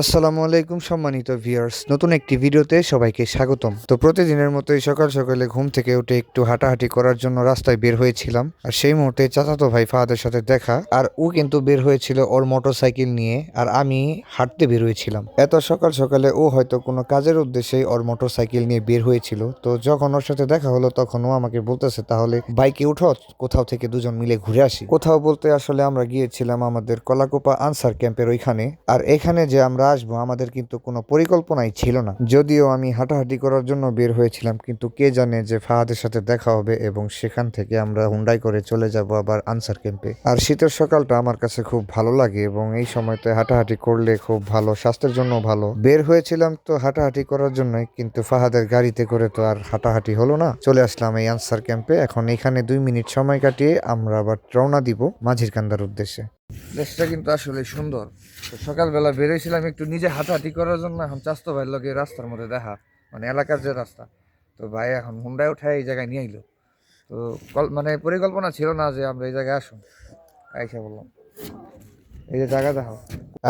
আসসালামু আলাইকুম, সম্মানিত ভিউয়ার্স। নতুন একটি ভিডিওতে সবাইকে স্বাগতম। তো প্রতিদিনের মতোই সকাল সকালে ঘুম থেকে উঠে একটু হাঁটাহাঁটি করার জন্য রাস্তায় বের হয়েছিলাম। আর সেই মুহূর্তে চাচাতো ভাই ফাহাদের সাথে দেখা, আর ও কিন্তু বের হয়েছিল ওর মোটরসাইকেল নিয়ে, আর আমি হাঁটতে বের হয়েছিলাম। এত সকাল সকালে ও হয়তো কোনো কাজের উদ্দেশ্যেই ওর মোটরসাইকেল নিয়ে বের হয়েছিল। তো যখন ওর সাথে দেখা হলো, তখন ও আমাকে বলতেছে, তাহলে বাইকে উঠো, কোথাও থেকে দুজন মিলে ঘুরে আসি। কোথাও বলতে আসলে আমরা গিয়েছিলাম আমাদের কলাকোপা আনসার ক্যাম্পের ওইখানে। আর এখানে যে আমরা আসব, আমাদের কিন্তু কোনো পরিকল্পনাই ছিল না। যদিও আমি হাঁটাহাঁটি করার জন্য বের হয়েছিলাম, কিন্তু কে জানে যে ফাহাদের সাথে দেখা হবে এবং সেখান থেকে আমরা হুন্ডাই করে চলে যাব আবার আনসার ক্যাম্পে। আর শীতের সকালটা আমার কাছে খুব ভালো লাগে এবং এই সময়তে হাঁটাহাঁটি করলে খুব ভালো, স্বাস্থ্যের জন্য ভালো। বের হয়েছিলাম তো হাঁটাহাঁটি করার জন্যই, কিন্তু ফাহাদের গাড়িতে করে তো আর হাঁটাহাঁটি হলো না। চলে আসলাম এই আনসার ক্যাম্পে, এখন এখানে দুই মিনিট সময় কাটিয়ে আমরা আবার রওনা দিব মাঝির কান্দার উদ্দেশ্যে। দেশটা কিন্তু আসলে সুন্দর। তো সকালবেলা বেরোয়ছিলাম একটু নিজে হাঁটাহাঁটি করার জন্য, এখন চাস্তো ভাইয়ের লগে রাস্তার মধ্যে দেখা মানে এলাকার যে রাস্তা। তো ভাই এখন হুন্ডায় উঠায় এই জায়গায় নিয়ে আইলো। তো মানে পরিকল্পনা ছিল না যে আমরা এই জায়গায় আসুন, আইসা বললাম। এই যে জায়গা দেখো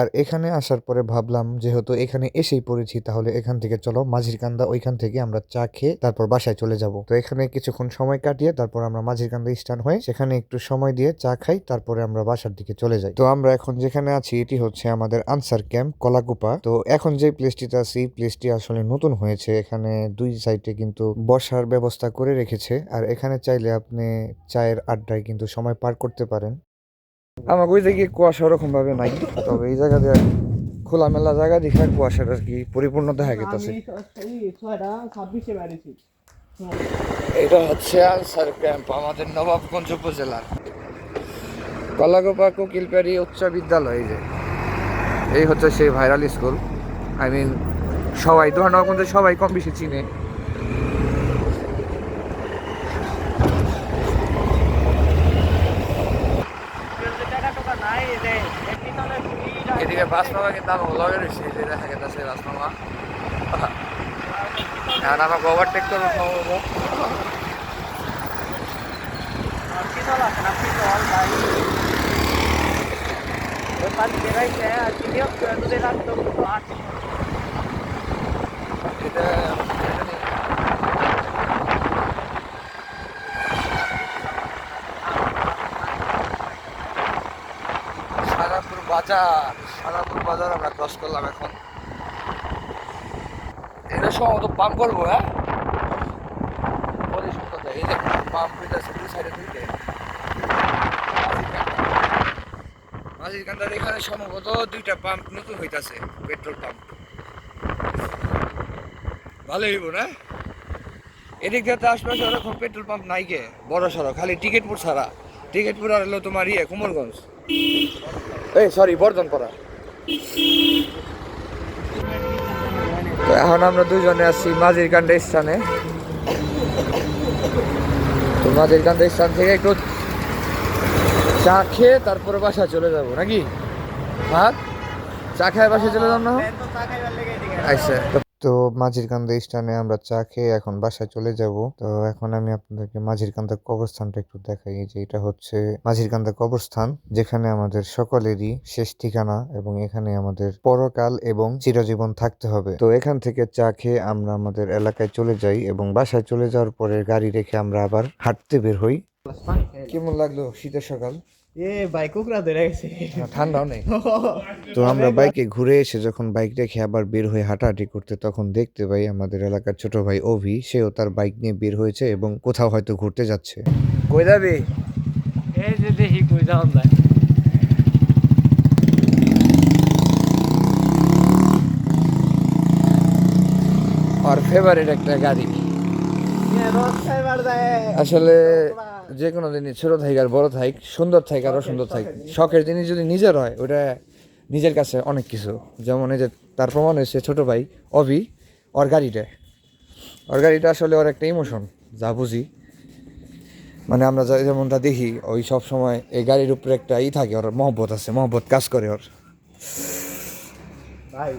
আর এখানে আসার পরে ভাবলাম, যেহেতু এখানে এসেই পড়েছি, তাহলে এখান থেকে চলো মাঝির কান্দা ওইখান থেকে আমরা চা খেয়ে তারপর বাসায় চলে যাব। তো এখানে কিছুক্ষণ সময় কাটিয়ে তারপর আমরা মাঝির কান্দা স্টান হয়ে সেখানে একটু সময় দিয়ে চা খাই, তারপরে আমরা বাসার দিকে চলে যাই। তো আমরা এখন যেখানে আছি, এটি হচ্ছে আমাদের আনসার ক্যাম্প কলাকুপা তো এখন যে প্লেসটিতে আছি প্লেসটি আসলে নতুন হয়েছে। এখানে দুই সাইডে কিন্তু বসার ব্যবস্থা করে রেখেছে। আর এখানে চাইলে আপনি চায়ের আড্ডায় কিন্তু সময় পার করতে পারেন। আমার ওই দিকে কুয়াশা ওরকম ভাবে নাই তবে এই জায়গা দিয়ে খোলামেলা জায়গা দেখে কুয়াশার আর কি পরিপূর্ণ দেখা গেতেছে। এটা হচ্ছে আনসার ক্যাম্প আমাদের নবাবগঞ্জ উপজেলার। কলাগোপা কোকিলপাড়ি উচ্চ বিদ্যালয় যে। এই হচ্ছে সেই ভাইরাল স্কুল। আই মিন সবাই তো নবাবগঞ্জে সবাই কম বেশি চিনে। এদিকে বাস মামা কিন্তু আমার লগে রয়েছে যে দেখা গেছে বাস মামা এখন আমাকে ওভারটেক করব নেই। সারাপুর বাজার সারাপুর বাজার, আমরা ক্রস করলাম এখন। এটা সম্ভবত পাম্প করব হ্যাঁ? এই যে পাম্প সাইডে দুইটে। মাঝির এখানে সম্ভবত দুইটা পাম্প নতুন হইতাছে পেট্রোল পাম্প ভালো হইব, না? এদিক দিয়ে তো আশপাশে ওরকম পেট্রোল পাম্প নাই গে, বড় সড়ো, খালি টিকিটপুর ছাড়া। টিকিটপুর আর হলো তোমার ইয়ে কুমোরগঞ্জ। এই সরি বর্ধনপাড়া। তো এখন আমরা দুজনে আছি মাঝির কান্ডা স্থানে। তো মাঝির কান্ডা স্থান থেকে একটু চা খেয়ে তারপরে বাসা চলে যাব নাকি? ভাত? চা খায় বাসা চলে যাব না? আচ্ছা তো মাঝির কান্দা স্থানে আমরা চা খেয়ে এখন বাসায় চলে যাব। তো এখন আমি আপনাদেরকে মাঝির কান্দা কবরস্থানটা একটু দেখাই। যে এটা হচ্ছে মাঝির কান্দা কবরস্থান যেখানে আমাদের সকলেরই শেষ ঠিকানা এবং এখানে আমাদের পরকাল এবং চিরজীবন থাকতে হবে। তো এখান থেকে চা খেয়ে আমরা আমাদের এলাকায় চলে যাই এবং বাসায় চলে যাওয়ার পরে গাড়ি রেখে আমরা আবার হাঁটতে বের হই। কেমন লাগল শীতের সকাল? এ বাইক কুকরা ধরে গেছে ঠান্ডাও নেই। তো আমরা বাইকে ঘুরে এসে যখন বাইক রেখে আবার বের হয়ে হাঁটাহাঁটি করতে তখন দেখতে পাই আমাদের এলাকার ছোট ভাই অভি সেও তার বাইক নিয়ে বের হয়েছে এবং কোথাও হয়তো ঘুরতে যাচ্ছে। কই যাবি? এই যে দেখি কই যাওয়া যায়। আর ফেভারিট একটা গাড়ি। আসলে যে কোনো জিনিস ছোটো থাইক আর বড় থাইক সুন্দর থাইক আরও সুন্দর থাইক শখের জিনিস। যদি নিজের হয় ওটা নিজের কাছে অনেক কিছু। যেমন এই যে তার প্রমাণ হয়েছে ছোটো ভাই অভি ওর গাড়িটা। ওর গাড়িটা আসলে ওর একটা ইমোশন যা বুঝি। মানে আমরা যা- যেমনটা দেখি ওই সব সময় এই গাড়ির উপরে একটা ই থাকে ওর মহব্বত আছে মহব্বত কাজ করে ওর। ভাই